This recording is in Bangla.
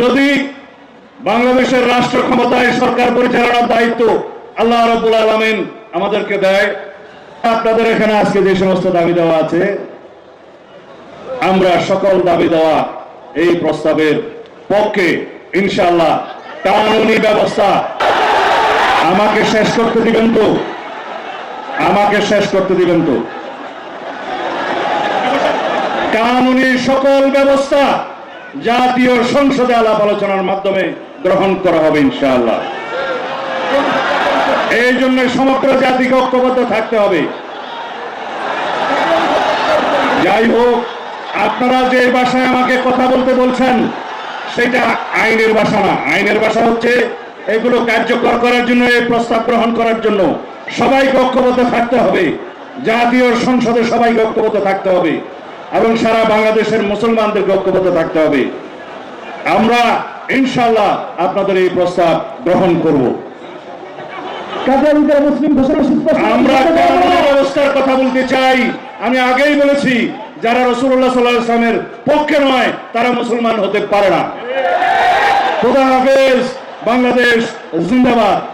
যদি বাংলাদেশের রাষ্ট্র ক্ষমতায় সরকার পরিচালনার দায়িত্ব আল্লাহ রবুল আলমিন আমাদেরকে দেয়, আপনাদের এখানে আজকে যে সমস্ত দাবি দেওয়া আছে, আমরা সকল দাবি দেওয়া এই প্রস্তাবের পক্ষে ইনশাল্লাহ কানুনি ব্যবস্থা আমাকে শেষ করতে দিবেন তো? আমাকে শেষ করতে দিবেন তো? কানুনি সকল ব্যবস্থা জাতীয় সংসদে আলাপ আলোচনার মাধ্যমে গ্রহণ করা হবে, ইনশাআল্লাহ। এই জন্য সমগ্র জাতিকে ঐক্যবদ্ধ থাকতে হবে। যাই হোক, আপনারা যে ভাষায় আমাকে কথা বলতে বলছেন, সেটা আইনের ভাষা না। আইনের ভাষা হচ্ছে এগুলো কার্যকর করার জন্য, এই প্রস্তাব গ্রহণ করার জন্য সবাইকে ঐক্যবদ্ধ থাকতে হবে। জাতীয় সংসদে সবাইকে ঐক্যবদ্ধ থাকতে হবে। এবং সারা বাংলাদেশের মুসলমানদেরকে ঐক্যবদ্ধ থাকতে হবে। আমরা ইনশাল্লাহ আপনাদের এই প্রস্তাব গ্রহণ করব। কাদের মুসলিম আমরা কানুনি কথা বলতে চাই। আমি আগেই বলেছি যারা রসুল্লাহ সাল্লাহ ইসলামের পক্ষে নয় তারা মুসলমান হতে পারে না। খোদা হাফেজ বাংলাদেশ জিন্দাবাদ।